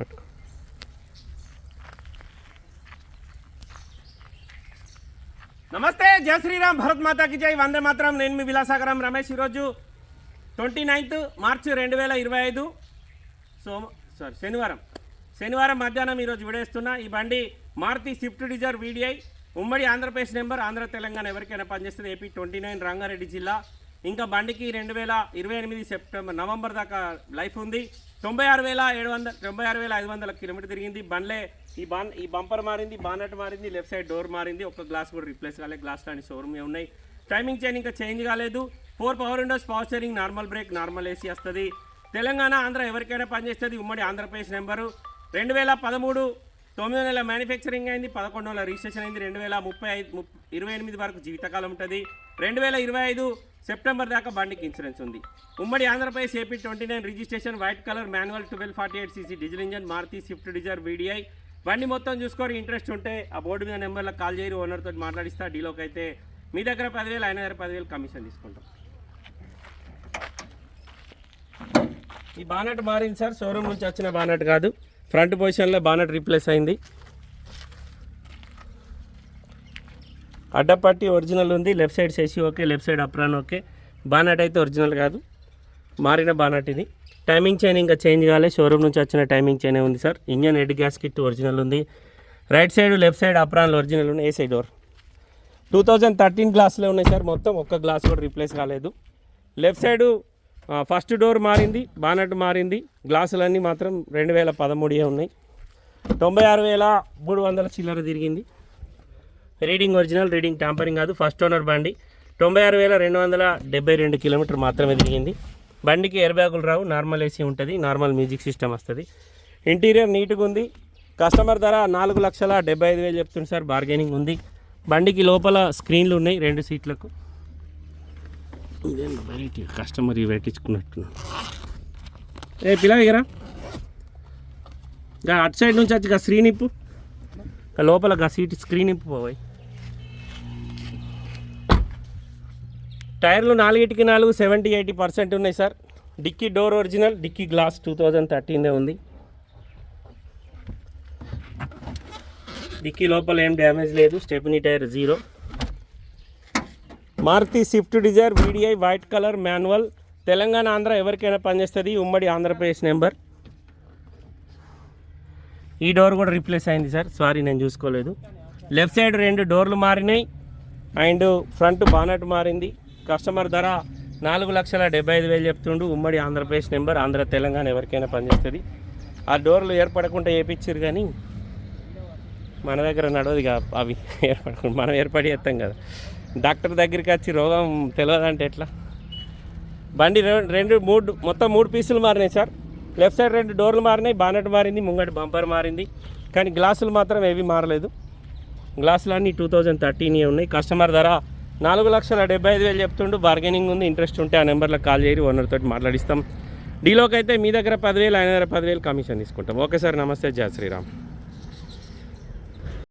పట్టుకో. నమస్తే జయ శ్రీరామ్ భరత్ మాతాకి జై వందే మాత్రం. నేను మీ విలాసాగరం రమేష్. ఈరోజు ట్వంటీ నైన్త్ మార్చి రెండు వేల ఇరవై ఐదు సోమ సారీ శనివారం. శనివారం మధ్యాహ్నం ఈరోజు విడేస్తున్నా ఈ బండి మారుతి స్విఫ్ట్ డిజైర్ వీడిఐ ఉమ్మడి ఆంధ్రప్రదేశ్ నెంబర్ ఆంధ్ర తెలంగాణ ఎవరికైనా పనిచేస్తుంది. ఏపీ ట్వంటీ నైన్ రంగారెడ్డి జిల్లా ఇంకా బండికి రెండు వేల ఇరవై ఎనిమిది సెప్టెంబర్ నవంబర్ దాకా లైఫ్ ఉంది. తొంభై ఆరు వేల ఏడు వందల తొంభై ఆరు వేల ఐదు వందల కిలోమీటర్ తిరిగింది. బండ్లే ఈ బన్ ఈ బంపర్ మారింది బానట్ మారింది లెఫ్ట్ సైడ్ డోర్ మారింది. ఒక గ్లాస్ కూడా రీప్లేస్ కాలేదు. గ్లాస్ లాంటి షోరూమే ఉన్నాయి. టైమింగ్ చైన్ ఇంకా చేంజ్ కాలేదు. Four power windows power steering normal brake normal AC వస్తుంది. తెలంగాణ ఆంధ్ర ఎవరికైనా పనిచేస్తుంది ఉమ్మడి ఆంధ్రప్రదేశ్ నెంబరు. రెండు వేల పదమూడు తొమ్మిది నెలల మ్యానుఫ్యాక్చరింగ్ అయింది. పదకొండు నెలల రిజిస్ట్రేషన్ అయింది. రెండు వేల ముప్పై ఐదు ముప్- ఇరవై ఎనిమిది వరకు జీవితకాలం ఉంటుంది. రెండు వేల ఇరవై ఐదు సెప్టెంబర్ దాకా బండికి ఇన్సూరెన్స్ ఉంది. ఉమ్మడి Andhra Pradesh AP twenty nine registration white colour manual twelve forty eight CC diesel engine Maruti Swift Dzire VDI. బండి మొత్తం చూసుకొని ఇంట్రెస్ట్ ఉంటే ఆ బోర్డు మీద నెంబర్లకు కాల్ చేయరు ఓనర్తో మాట్లాడిస్తా. డీలోకి అయితే మీ దగ్గర పదివేలు ఆయన దగ్గర పదివేలు కమిషన్ తీసుకుంటాం. ఈ బానట్ మారింది సార్. షోరూమ్ నుంచి వచ్చిన బానట్ కాదు. ఫ్రంట్ పొజిషన్లో బానట్ రీప్లేస్ అయింది. అడ్డపట్టి ఒరిజినల్ ఉంది. లెఫ్ట్ సైడ్ చేసి okay left side apron okay. Bonnet అయితే ఒరిజినల్ కాదు. మారిన బానట్ ఇది. టైమింగ్ చైన్ ఇంకా చేంజ్ కాలే. షోరూమ్ నుంచి వచ్చిన టైమింగ్ చైనే ఉంది sir. Engine head gasket original ఉంది. రైట్ సైడ్ లెఫ్ట్ సైడ్ అప్రాన్లు ఒరిజినల్ ఉన్నాయి. ఏ side door two thousand thirteen గ్లాసులో ఉన్నాయి సార్. మొత్తం ఒక్క గ్లాస్ కూడా రీప్లేస్ కాలేదు. లెఫ్ట్ సైడు ఫస్ట్ డోర్ మారింది. బానట్ మారింది. గ్లాసులన్నీ మాత్రం రెండు వేల పదమూడే ఉన్నాయి. తొంభై ఆరు వేల మూడు వందల చిల్లర తిరిగింది. రీడింగ్ ఒరిజినల్ రీడింగ్ ట్యాంపరింగ్ కాదు ఫస్ట్ ఓనర్ బండి. తొంభై ఆరు వేల రెండు వందల డెబ్బై రెండు కిలోమీటర్ మాత్రమే తిరిగింది బండికి ఎయిర్ బ్యాగులు రావు నార్మల్ ఏసీ ఉంటుంది నార్మల్ మ్యూజిక్ సిస్టమ్ వస్తుంది. ఇంటీరియర్ నీట్గా ఉంది. కస్టమర్ ధర నాలుగు లక్షల డెబ్బై ఐదు వేలు చెప్తుంది సార్ బార్గెనింగ్ ఉంది. బండికి లోపల స్క్రీన్లు ఉన్నాయి రెండు సీట్లకు. ఇదేం వెరైటీ కస్టమర్ ఇవి పెట్టించుకున్నట్టున్నాను ఏ పిల్లగరా అటు సైడ్ నుంచి వచ్చి గా స్క్రీన్ ఇప్పు. లోపల సీట్ స్క్రీన్ ఇప్పు పోయి టైర్లు నాలుగిటికి నాలుగు సెవెంటీ ఎయిటీ పర్సెంట్ ఉన్నాయి sir. Dickey door original dickey glass two thousand థర్టీన్దే ఉంది. డిక్కీ లోపల ఏం డ్యామేజ్ లేదు stepney tyre zero. Maruti Swift Dzire VDI white colour manual. Telangana Andhra ఎవరికైనా పనిచేస్తుంది ఉమ్మడి ఆంధ్రప్రదేశ్ నెంబర్. ఈ డోర్ కూడా రీప్లేస్ అయింది సార్. సారీ నేను చూసుకోలేదు. లెఫ్ట్ సైడ్ రెండు డోర్లు మారినాయి. అండ్ ఫ్రంట్ బానట్ మారింది. కస్టమర్ ధర నాలుగు లక్షల డెబ్బై ఐదు వేలు చెప్తుండు. ఉమ్మడి ఆంధ్రప్రదేశ్ నెంబర్ ఆంధ్ర తెలంగాణ ఎవరికైనా పనిచేస్తుంది. ఆ డోర్లు ఏర్పడకుండా వేయించారు కానీ మన దగ్గర నడవదు ఇక అవి. ఏర్పడకుండా మనం ఏర్పడి చేస్తాం కదా. డాక్టర్ దగ్గరికి వచ్చి రోగం తెలియదంటే ఎట్లా? బండి రెండు మూడు మొత్తం మూడు పీసులు మారినాయి సార్. లెఫ్ట్ సైడ్ రెండు డోర్లు మారినాయి బానెట్ మారింది ముంగటి బంపర్ మారింది. కానీ గ్లాసులు మాత్రం ఏవి మారలేదు. గ్లాసులు అన్నీ టూ థౌజండ్ థర్టీన్ ఉన్నాయి. కస్టమర్ ధర నాలుగు లక్షల డెబ్బై ఐదు వేలు చెప్తుండు. బార్గెనింగ్ ఉంది ఇంట్రెస్ట్ ఉంటే ఆ నెంబర్లో కాల్ చేయరు ఓనర్ తోటి మాట్లాడిస్తాం. డీలోకి అయితే మీ దగ్గర పదివేలు ఆయన దగ్గర పదివేలు కమిషన్ తీసుకుంటాం. ఓకే సార్ నమస్తే జయ శ్రీరామ్.